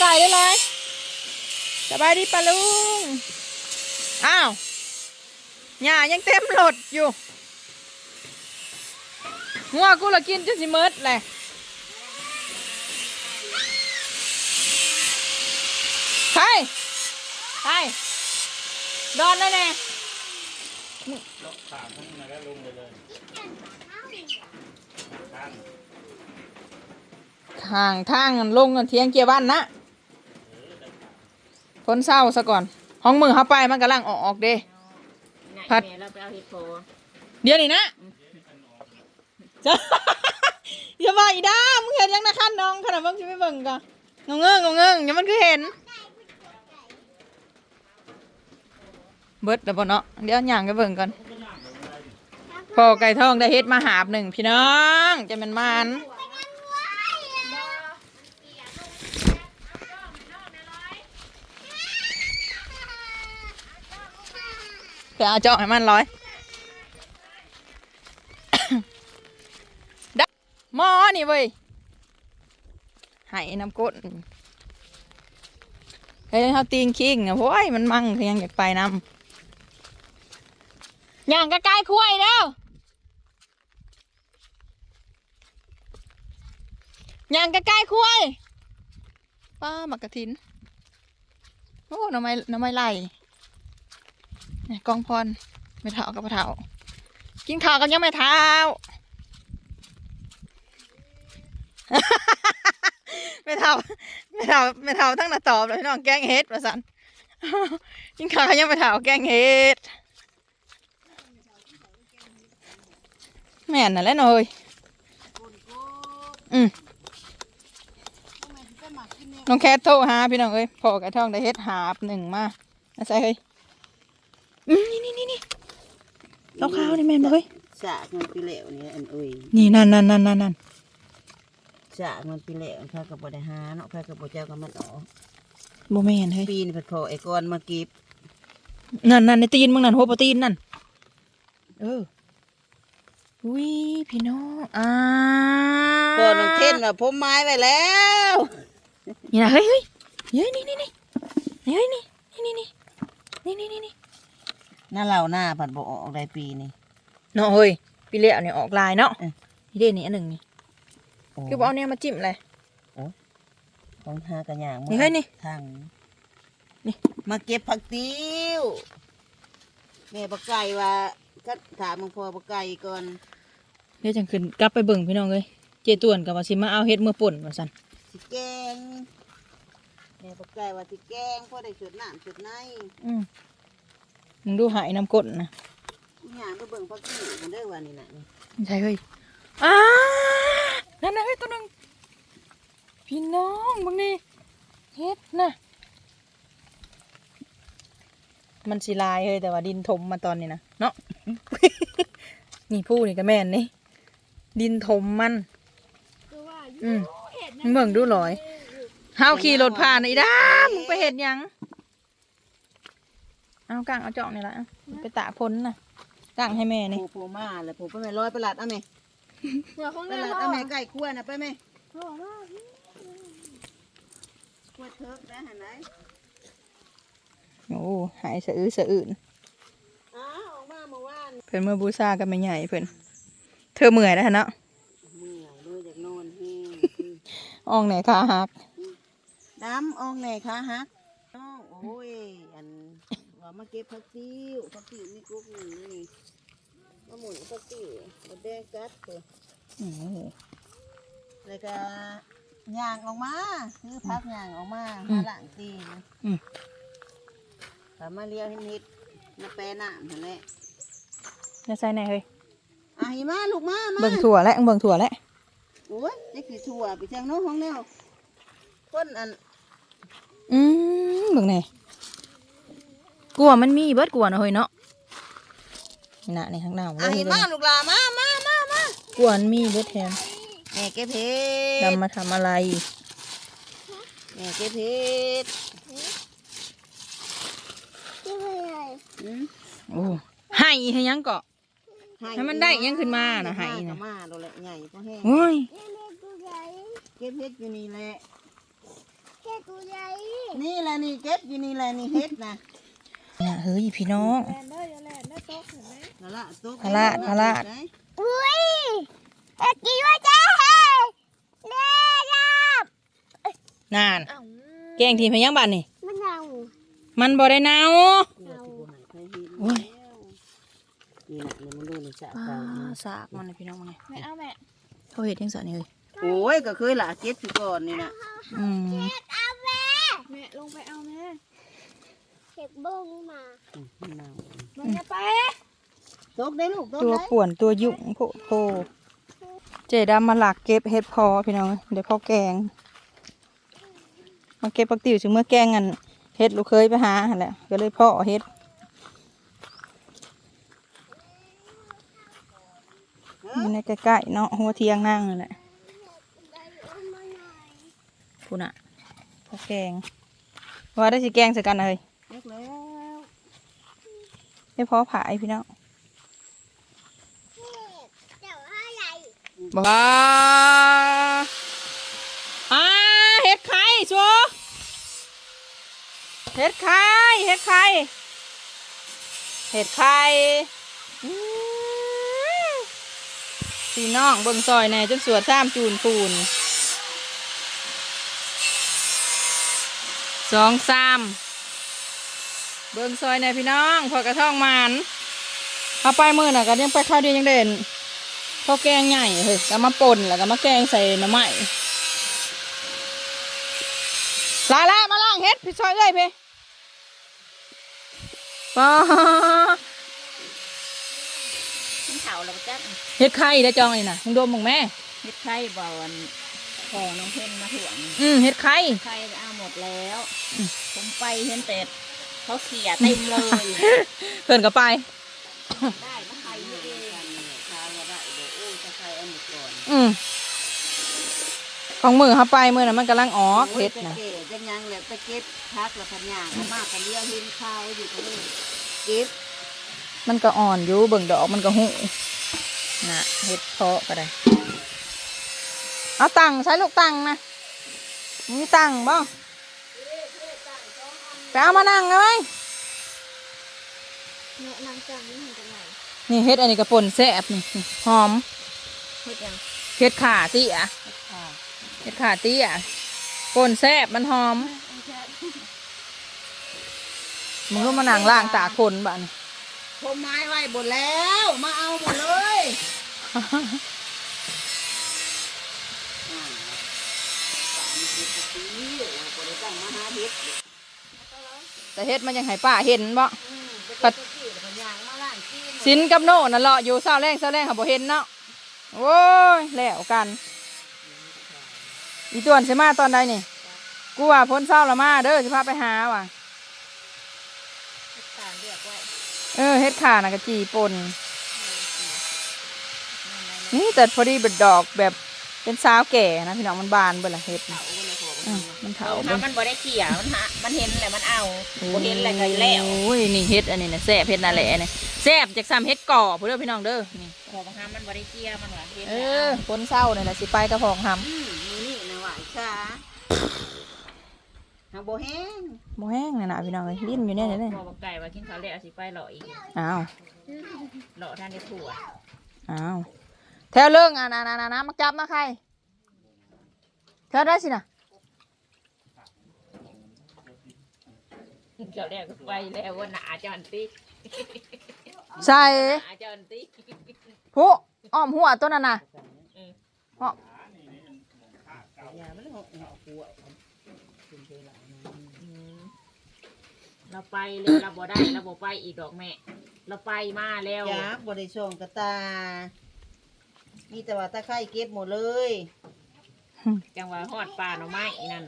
ไก่ได้เลยสบายดีปะลุง อ้าวหญ้ายังเต็มรถอยู่งัวกูละกินจนสิเมิดเลยใช่ใช่ดอนเลยแน่ถามทั้งนั้นแล้วลงไปเลยทางทางทางลงกันเทียงเกียร์บ้านนะ ฝนเศร้าซะก่อนห้องมือเขาไปมันกำลังออกออกเด้พัพัดดเราไปเอาเห็ดโพเดี๋ยวนี้นะจะอย่ามาอีด้ามึงเห็นยังนะขั้นน้องขนาดมึงจะไม่เบิ่งก่อนงงเงงงงเงงอย่ามันคือเห็น เบิดแล้วบ่เนาะเดี๋ยวย่างไปเบิ่งก่อนพอไก่ทองได้เฮ็ดมาหาบหนึ่งพี่น้องจะเป็นมัน ไปเอาเจาะให้มันร้อยดักหมอนี่เว้ยหายน้ำก้นเฮ้ยเขาตีงคิงอะโว้ยมันมั่งยังอยากไปน้ำย่างกระกายคุ้ยแล้วย่างกระกายคุ้ยป้ามักกะถินโอ้หน้ำไม้หน้ำไม้ไหลนี่ กองพรไม่เท่ากับเท่ากินข้าวกันยังไม่เท่าไม่เท่าไม่เท่าไม่เท่าทั้งหน้าตอบเลยพี่น้องแกงเฮ็ดประสันกินข้าวกันยังไม่เท่าแกงเฮ็ดแม่นน่ะแล้วหน่อยอืมน้องแคทโทรหาพี่น้องเอ้ยพอกับท่องได้เฮ็ดหาบหนึ่งมาอาศัยเฮ้ย อืมนี่นี่นี่นี่เราข้าวๆนี่แม่นบ่เฮ้ยสากมันปีเหลวนี่อันอุ้ยนี่นั่นนั่นนั่นนั่นนั่นสากมันปีเหลวข้ากับบไดหาเนาะข้ากับบ่เจ้าก็มันออกบ่แม่นเฮ้ยปีนผัดพอไอ้ก้อนมาเก็บนั่นนั่นในตีนมึงนั่นหัวปลาตีนนั่นเออวิพี่น้องอ่าก้อนมันเท่นว่าผมไม้ไว้แล้วนี่นะเฮ้ยเฮ้ยเฮ้ยนี่นี่นี่เฮ้ยนี่นี่นี่นี่นี่นี่นี่ หน้าเราหน้าผัดบ่ออกได้ปีนี่ เนาะเฮ้ยพี่เลี้ยเนี่ยออกลายเนาะเออนี่เด่นนี่อันหนึ่งนี่คือบอกเอาเนี่ยมาจิ้มเลยของหากระหย่างนี่เฮ้ยนี่ทางนี่ มาเก็บผักติ้วแม่ปลาไก่ว่าก็ถามมึงพอปลาไก่ก่อนเดี๋ยวจังขึ้นกลับไปเบิ่งพี่น้องเลยเจต่วนกับว่าสิมาเอาเฮ็ดเมื่อป่นมาสั่นสิแกงแม่ปลาไก่ว่าสิแกงพอได้สุดน้ำสุดในอืม มึงดูหายน้ำก้นนะอีหยังไปเบิ่งผักติ้วมันเด้อว่านี่น่ะนี่ใช่เฮ้ยอ่านั่นนะเฮ้ยตัวหนึ่งพี่น้องมึงนี่เฮ็ดนะมันสิลายเฮ้ยแต่ว่าดินถมมาตอนนี้นะเนาะนี่ผู้นี่ก็แม่นนี่ดินถมมันอืมมึงเบิ่งดูหลอยเฮาขี่รถผ่านอีด้ามึงไปเห็ดหยัง เอากางเอาจอกนี่ละเอาไปตะพ้นน่ะกางให้แม่นี่ปูปูมาเลยปูไปแม่ร้อยประหลัดเอาแม่ประหลัดเอาแม่ไก่ขั้วน่ะไปแม่ขั้วเทิกได้หันไหนโอ้หายสะอื้อสะอื่นอ้าวออกมาเมื่อวานเพิ่นเมื่อบูซากันไม่ใหญ่เพิ่นเธอเมื่อยแล้วหั่นเนาะเมื่อยเลยจากนอนแห้งอ่องไหนขาหักดำอองแหน่ขาหักน้องโอ้ยอันว่า มาเก็บผักติ้วผักติ้วมีกุ๊กหนึ่งนี่มาหมุนผักติ้วมาแดงกัดเถอะโอ้โหแล้วก็ย่างออกมาคือพักย่างออกมามาล้างตีนอืมสามารถเลี้ยวให้นิดมาแปรน้ำนั่นแหละจะใส่ไหนเฮ้ยอะหิมาลูกมามาเบิ่งถั่วแล้วเบิ่งถั่วแล้วโอ้ยนี่คือถั่วไปจังโน้องห้องแนวคนอัน อืมเบิ่งไหน กลัวมันมีเบิดกลัวนะเฮ้ยเนาะนี่น่ะนี่ข้างหน้าอะหิมาลูกหลามามามามา กลัวมันมีเบิดแทนแม่เก็บเพดำชรมาทำอะไร แม่เก็บเพชรอืมโอ้ให้ให้ยังเกาะให้มันได้อิหยังขึ้นมาน่ะให้น่ะน่ะมาโดนแหละใหญ่เพราะแห้งโอ้ยเก็บเพชรอยู่นี่แหละอนี่แหละนี่เก็บอยู่นี่แหละนี่เฮ็ดนะเนี่ยเฮ้ยพี่น้องนั่นละตุ๊กพะละพะละไหนนานแกงทีมพยังบ้านนี่มันเอามันบ่ได้เนาเดี๋ยวสิบ่ให้ใครเห็นแล้วนี่น่ะเดี๋ยวมันดูนี่สะป้าเก่านี่สากมันนะพี่น้องมันไงไม่เอาแม่เขาเห็ดยังสอนนี่เลยโอ้ยก็เคยละเก็บอยู่ก่อนนี่น่ะอืมเอาแม่แม่ลงไปเอาแม่เก็บบงมาอืมมันเน่าลงจะไปตกได้ลูกตกตัวได้ป่วนตัวยุ่งโพโพเจดามาหลักเก็บเห็ดพอพี่น้องเดี๋ยวพ่อแกง มาเก็บปักติ๋วถึงเมื่อแกงกันเห็ดลูกเคยไปหาหั่นแหละก็เลยพ่อเห็ดอยู่ในใกล้ๆเนาะหัวเทียงนั่งนั่นแหละพูน่ะพ่อแกงว่าได้สิแกงใส่กันเลย ยกแล้วไม่พอผายพี่น้องเดี๋ยวให้ใหญ่บ้าอ่าเห็ดไข่ชัวเห็ดไข่เห็ดไข่เห็ดไข่อื้อพี่น้องเบิ่งซอยแหน่จนสวดซ้ำจูนปูนสองสาม เบิ่งซอยแหน่พี่น้องพอกระท่องมันเอาไปมือน่ะก็ยังไปข้าวเดียวยังเด่นข้าวแกงใหญ่เฮ้ยก็มาป่นแล้วก็มาแกงใส่หน้ำไม้ลาละมาล่างเฮ็ดพี่ซอยเอ้ยพี่ป้ามันเฒ่าแล้วจักเฮ็ดไข่ได้อจองนี่นะมึงดมมึงแม่เฮ็ดไข่บ่อันพอน้องเพิ่นมาถ่วงอืมเฮ็ดไข่ไข่เอาหมดแล้ว ผมไปเห็นแต่ เขาเขี่ยเต็มเลยเพิ่นก็ไป ได้มาไข่นี่เองทานมาได้เดี๋ยวโอ้ยจะไข่เอาหมดก่อนอืมของมือเขาไปมือน่ะมันกำลังออกเฮ็ดโยนะไปเก็บจังยังแหละไปเก็บพักแล้วพันยางเอามากกันเลี้ยงเห็นข้าวอยู่ก็เลยเก็บมันก็อ่อนอยู่เบิ่งดอกมันก็หูน่ะเฮ็ดเพาะก็ได้เอาตังค์ใช้ลูกตังค์นะมีตังค์บ่ ไปเอามานั่งเลยไหมแม่นางจังนี่เห็นจังไหนนี่เฮ็ดอันนี้กระป่นแซ่บนี่นี่หอมเฮ็ดยังเฮ็ดขาตี้อะค่ะเฮ็ดขาตี้อะป่นแซ่บมันหอมมึงก็มานั่งล่างตาคนบ้านผมไม้ไว้หมดแล้ว มาเอาหมดเลยอ่าสามสิบกว่าปีแล้วก็ได้ตั้งมาหาเฮ็ด แต่เฮ็ดมันยังให้ป้าเห็นบ่อืมไปเก็บกะปิแล้วก็ย่างมาล้างกินสินกับโน่น่ะเลาะอยู่เศร้าแรงเศร้าแรงเขาบ่เห็นเนาะโอ้ยแล้วกัน อีตัวนสิมาตอนใดนี่ กูว่าพ้นเศร้าละมาเด้อสิพาไปหาว่ะต่างเรียกไว้เออเฮ็ดขาน่ะกะจีปนนี่แต่พอดีเป็นดอกแบบเป็นสาวแก่นะพี่น้องมันบานเบิ่ละเฮ็ด น่ะเถาเลยขออืมมันเถาเอาเบิ่งมันบ่ได้เขี่ยมันหามันเห็นแหละมันเอาบ่เห็นแหละก็แล้วโอ้ยนี่เฮ็ดอันนี้นะแซ่บเฮ็ดนั่นแหละนี่แซ่บจากซ้ำเฮ็ดก่อผู้เด้อพี่น้องเด้อนี่ขอบางครั้งมันบ่ได้เขี่ยมันว่าเห็นเอแล้วอคนเศร้านี่แหละสิไปกระพองทอืมมือนี่นะว่าอีช้าหางบ่แห้งำโมแห้งน่ะนะพี่น้องเอ้ยลิ้นอยู่เนี่ยเนี่ยบอกไก่ว่ากินข้าวแล้วสิไปหล่ออีกอ้าวหล่อท่านได้ถั่วอ้าวแถวเรื่องอะนะนะนะนะมักจับนะใครแถวได้สินะ กินข้าวแล้วก็ไปแล้วว่าหนาจอนติใส่หนาจอนติผู้อ้อมหัวตัวนั้นน่ะเอออ้ออย่ามันหกหอกหัวเราไปเลยเราบ่ได้เราบ่ไปอีกดอกแม่ เราไปมาแล้วยักษ์บริส่งกระตามีแต่ว่าตะไคร้เก็บหมดเลยจังหวะฮอดป่าหน่อไม้นั่น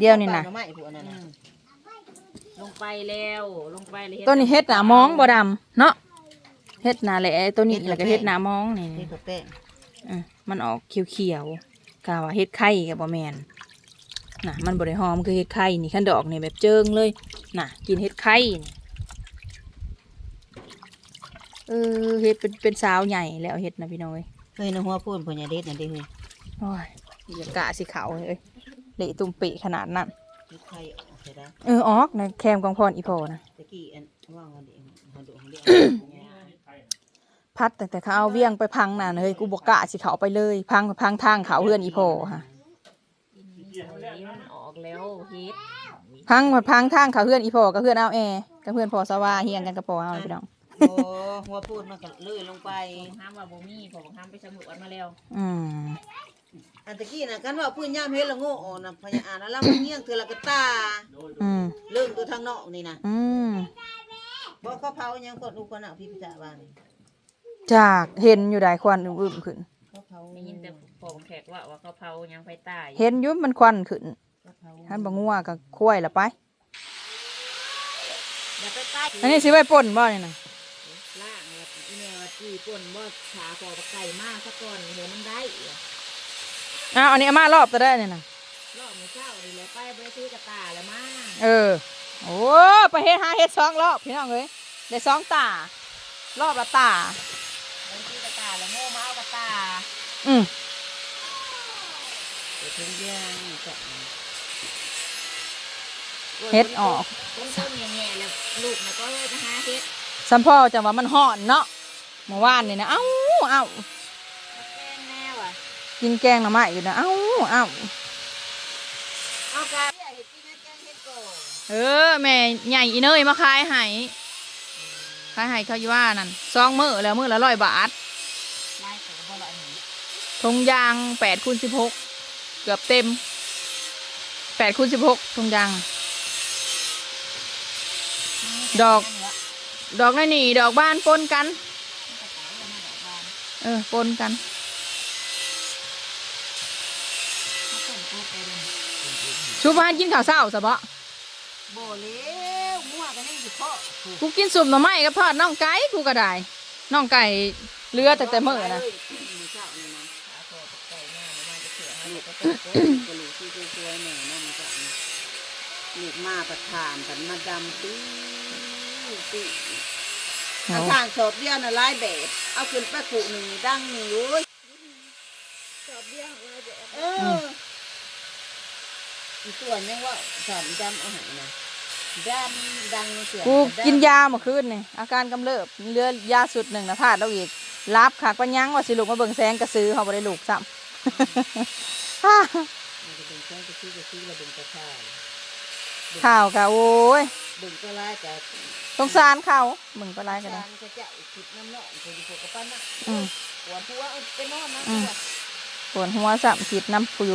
เดี๋ยวนี่นะปลาหอไม้พวกนั้นอืน่ะม ลงไปแล้วลงไปเลยตัวนี้เฮ็ดหนามองบ่ดำเนาะเฮ็ดหนาแหละตัวนี้แล้วก็เฮ็ดหนามองนี่เฮ็ดกับแป้งอะมันออกเขียวๆกาว่าเฮ็ดไข่กับบ่แมนน่ะมันบ่ได้หอมคือเฮ็ดไข่นี่ขั้นดอกนี่แบบเจิงเลยน่ะ กินเฮ็ดไข่นี่เออเฮ็ดเป็นเป็นสาวใหญ่แล้วเฮ็ดนะพี่น้อยเคยในหัวพูนพญาเด็ดนั่นเดิเฮ้ยโอ้ยอย่ากะสิเขาเลยเละตุ่มปีขนาดนั้นคิดไข่ออก ใช่ไหมเออออกนะแคมกองพรอีพอนะตะกี้อันว่างวันเดียวเขาดูเขาเดียวพัดแต่แต่เขาเอาเวียงไปพังน่ะเฮ้ยกูบอกกะสิเขาไปเลย พังไปพังทางเขาเฮือนอีพอค่ะมันออกแล้วเฮ็ดพังหมดพังทางเขาเฮือนอีพอกับเฮือนเอาแอร์กับเฮือนพอสว่าเฮียงกันกับพอเอาพี่น้องโอ้หัวพูดมันก็เลื่อยลงไปห้ามว่าบ่มีผมห้ามไปสำรวจมาแล้ว อืม อันตะกี้นะกันว่าพื้นย่ามเฮ็ดละโง่ออกนะพญาอ่านแล้วมันเงี้ยงเธอละกะตาอืมเรื่องตัวทางนอกนี่นะอืมบ่เขาเผายังกดลูกคนน่ะพี่พิจารณานี่จากเห็นอยู่ได้ควันอึมๆขึ้น เขาเผาได้ยินแต่ผมแขกว่าว่าเขาเผายังไฟใต้เห็นอยุ่มันควันขึ้นเขาเผาท่านบงัวกับคุ้ยละไป อย่าไปใต้อันนี้สิไว้ป่นบ่นี่นะล่างแล้วอีแม่ว่าจี้ป่นบ่ขาคอไก่มากซะก่อนเดี๋ยวมันได้อ้าวอันนี้เอามารอบจะได้นี่นะรอบมื้อเช้านี่แหละไปไปซื้อกระตาแล้วมาเออโอ้ไปเฮ็ดหาเฮ็ดสองรอบพี่น้องเอ้ยได้สองตารอบละตาไปซื้อกระตาแล้วโง่มาเอากระตาอืมเดี๋ยวเพิ่นย่างจะเฮ็ดออกต้นต้นแง่ๆแล้วลูกน่ะก็เลยไปหาเฮ็ดสัมพ่อจังว่ามันห่อนเนาะเมื่อวานนี่นะเอ้าเอ้าแกงแน่ว่ะ กินแกงหน่อไม้อยู่นะเอ้าเอ้าเอากะเฮ็ดกินนะแกงเฮ็ดก่อนเออแม่ใหญ่อีเนยมาขายให้ขายให้เขาอยู่ว่านั่นซองมือแล้วมือละร้อยบาทไล่ของบ่ละอันนี้ทงยางแปดคูณสิบหกเกือบเต็มแปดคูณสิบหกทงยาง ดอก ดอกนั่นนี่ดอกบ้านปนกัน เออปนกัน ชูพานกินข้าวเศร้าสะบะบ่แล้วมั่วกันยังสิเพาะกูกินสุ่มหน่อไม้กับทอดน่องไก่กูก็ได้น่องไก่เลือแต่แต่เมื่อนะมื้อเช้านี่นะขาคอไก่มากมันจะเขือให้ลูกก็ก็ต้ต้อองงกระลูกที่สวยๆแม่นั่นจ้ะลูกมาประทานกันมาดำตื้อตื้อเอาอาทางสอบเดียวน่ะหลายแบบเอาขึ้นไปขู่หนึ่งนี่ดังหนึ่งอยู่เว้ย จอบเบี้ยของเราเดี๋ยว เออ อีส่วนยังว่าสอนดำเอาใหายนะดำดังเสียงกูกินยาเมื่อคืนนี่อาการกำเริบเลือยาสุดหนึ่งนะพลาดเราอีกรับขากปัญญังว่าสิลูกมาเบิ่งแสงกระซื้อเขาบ่ได้ลูกซ้ำมันจะเป็นแค่กระซิบกระซิบระเบิดกระชายข่าวกะโอ้ยเบิ่งก็ไล่แต่สงสารเขาเบิ่งไปไล่กันกานะรกระเจ้าผิดน้ำเนาะคือพวกกระปั้นน่ะอืมหัวทัวเอาไปนอนนะอืมปวดหัวสับคิดน้ำปู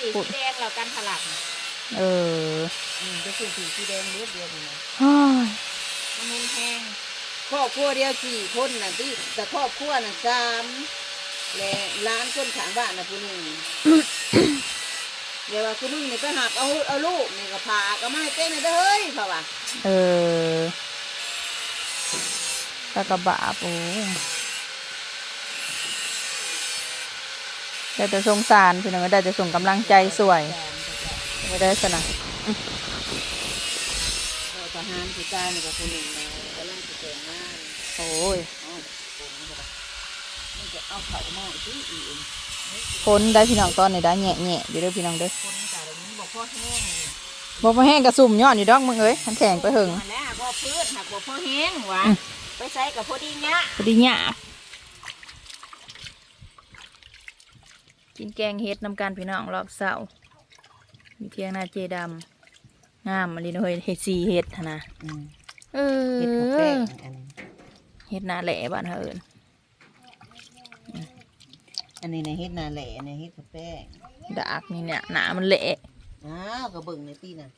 อยู่มันเป็นพื้นที่สีแดงแล้วกันถลักเอออืมจะคือสีสีแดงเลือดเดียวนี่นะเฮ้ยมันมุนแห้งครอบครัวเดียวสี่คนน่ะที่แต่ครอบครัวน่ะสามและร้านคนขางบ้านน่ะผู้หนึ่งเดี๋ยวว่าคุณมึงนี่ไปหักเอาเอาลูกนี่ก็พาก็มาให้เต้นให้เด้อเฮ้ยเขาว่าเออตะกะบาปโอ้ ได้แต่สงสารพี่น้องได้แต่ส่งกำลังใจสวยไม่ได้สนะเราทหารผู้ชายนี่ก็คนหนึ่งนะกำลังจะแต่งงานโอ้ยเอามันจะเอาเขามาที่อื่นพ้นได้พี่น้องตอนนี้ได้แง่แง่ๆอยู่เด้อพี่น้องเด้อคนแต่ละนี้บอกพ่อแห้งบอกว่าแห้งกระสุ่มย้อนอยู่ดอกมึงเอ้ยมันแข็งไปหึงมาแล้วบ่พืชหักบ่พ่อแห้งหวะอืมไปใส่กับพอดีเนี้ยพอดีหยาบ กินแกงเฮ็ดนำกันพี่น้องรอบเสาร์มีเทียงหน้าเจดำงามมาลีนเฮ้ยเฮ็ดสีเฮ็ดหั่นนะอืมเอเฮ็ดข้าวแป้องอันนี้เฮ็ดหน้าแหล่บ้านเฮาเอิ้นอันนี้ในเฮ็ดนาแหล่ในเฮ็ดข้าวแป้งดากนี่เนี่ยหนามันแหละอ้าวก็เบิ่งในตีน่ะ